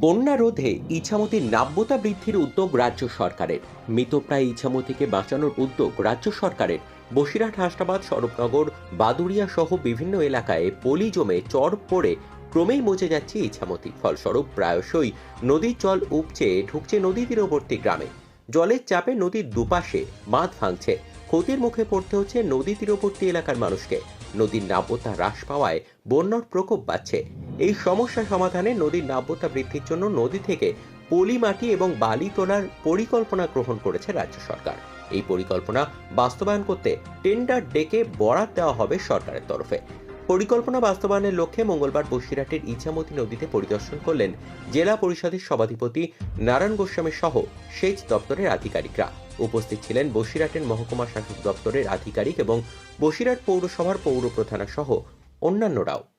বন্যা রোধে ইছামতির নাব্যতা বৃদ্ধির উদ্যোগ রাজ্য সরকারের। মৃতপ্রায় ইছামতিকে বাঁচানোর উদ্যোগ রাজ্য সরকারের। বসিরহাট, হাসনাবাদ, সড়কনগর বাদুরিয়া সহ বিভিন্ন এলাকায় পলি জমে চর পড়ে ক্রমেই মজে যাচ্ছে ইছামতি। ফলস্বরূপ প্রায়শই নদীর জল উপচে ঢুকছে নদী তীরবর্তী গ্রামে। জলের চাপে নদীর দুপাশে বাঁধ ভাঙছে। ক্ষতির মুখে পড়তে হচ্ছে নদী তীরবর্তী এলাকার মানুষকে। নদীর নাব্যতা হ্রাস পাওয়ায় বন্যার প্রকোপ বাড়ছে। এই সমস্যা সমাধানে নদীর নাব্যতা বৃদ্ধির জন্য নদী থেকে পলি মাটি এবং বালি তোলার পরিকল্পনা গ্রহণ করেছে রাজ্য সরকার। এই পরিকল্পনা বাস্তবায়ন করতে টেন্ডার ডেকে বরাদ দেওয়া হবে সরকারের তরফে। পরিকল্পনা বাস্তবায়নের লক্ষ্যে মঙ্গলবার বসিরহাটের ইছামতি নদীতে পরিদর্শন করলেন জেলা পরিষদের সভাধিপতি নারায়ণ গোস্বামী সহ সেচ দপ্তরের আধিকারিকরা। উপস্থিত ছিলেন বসিরহাটের মহকুমা শাসক দপ্তরের আধিকারিক এবং বসিরহাট পৌরসভার পৌর প্রধানা সহ অন্যান্যরাও।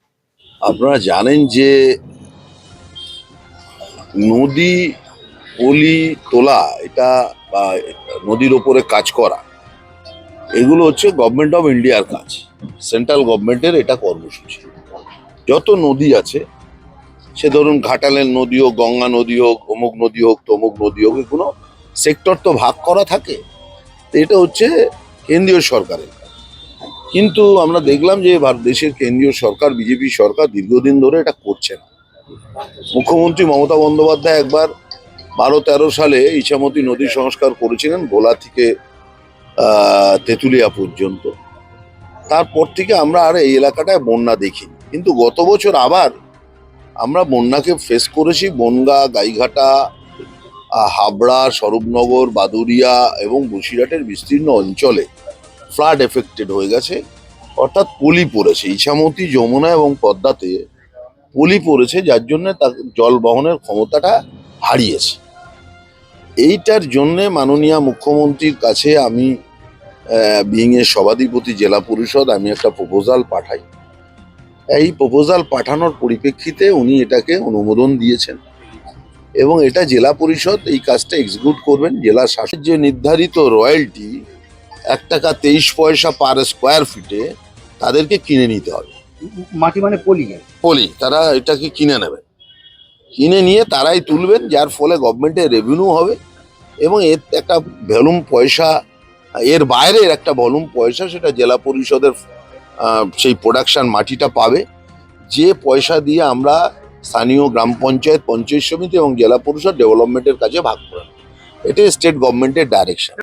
আপনারা জানেন যে নদী পলি তোলা এটা বা নদীর ওপরে কাজ করা, এগুলো হচ্ছে গভর্নমেন্ট অফ ইন্ডিয়ার কাজ। সেন্ট্রাল গভর্নমেন্টের এটা কর্মসূচি। যত নদী আছে, সে ধরুন ঘাটালের নদী হোক, গঙ্গা নদী হোক, অমুক নদী হোক, তমুক নদী হোক, এগুলো সেক্টর তো ভাগ করা থাকে। এটা হচ্ছে কেন্দ্রীয় সরকারের। কিন্তু আমরা দেখলাম যে ভারত দেশের কেন্দ্রীয় সরকার, বিজেপি সরকার দীর্ঘদিন ধরে এটা করছে না। মুখ্যমন্ত্রী মমতা বন্দ্যোপাধ্যায় একবার বারো তেরো সালে ইছামতি নদী সংস্কার করেছিলেন ভোলা থেকে তেঁতুলিয়া পর্যন্ত। তারপর থেকে আমরা আর এই এলাকাটায় বন্যা দেখিনি। কিন্তু গত বছর আবার আমরা বন্যাকে ফেস করেছি। বনগা, গাইঘাটা হাবড়া, স্বরূপনগর বাদুরিয়া এবং বসিরহাটের বিস্তীর্ণ অঞ্চলে। ফ্লাড এফেক্টেড হয়ে গেছে। অর্থাৎ পলি পড়েছে। ইছামতি, যমুনা এবং পদ্মাতে পলি পড়েছে, যার জন্য তার জল বহনের ক্ষমতাটা হারিয়েছে। এইটার জন্যে মাননীয় মুখ্যমন্ত্রীর কাছে আমি বিং এর সভাধিপতি, জেলা পরিষদ, আমি একটা প্রপোজাল পাঠাই। এই প্রপোজাল পাঠানোর পরিপ্রেক্ষিতে উনি এটাকে অনুমোদন দিয়েছেন। এবং এটা জেলা পরিষদ এই কাজটা এক্সিকিউট করবেন। জেলা শাসক যে নির্ধারিত রয়্যালটি এক টাকা তেইশ পয়সা পার স্কোয়ার ফিটে তাদেরকে কিনে নিতে হবে। মাটি মানে পলি পলি তারা এটাকে কিনে নেবেন কিনে নিয়ে তারাই তুলবেন যার ফলে গভর্নমেন্টের রেভিনিউ হবে এবং এর একটা ভ্যালুম পয়সা এর বাইরের একটা ভলুম পয়সা সেটা জেলা পরিষদের সেই প্রোডাকশন মাটিটা পাবে। যে পয়সা দিয়ে আমরা স্থানীয় গ্রাম পঞ্চায়েত পঞ্চায়েত সমিতি এবং জেলা পরিষদ ডেভেলপমেন্টের কাজে ভাগ করে নেব। এটাই স্টেট গভর্নমেন্টের ডাইরেকশন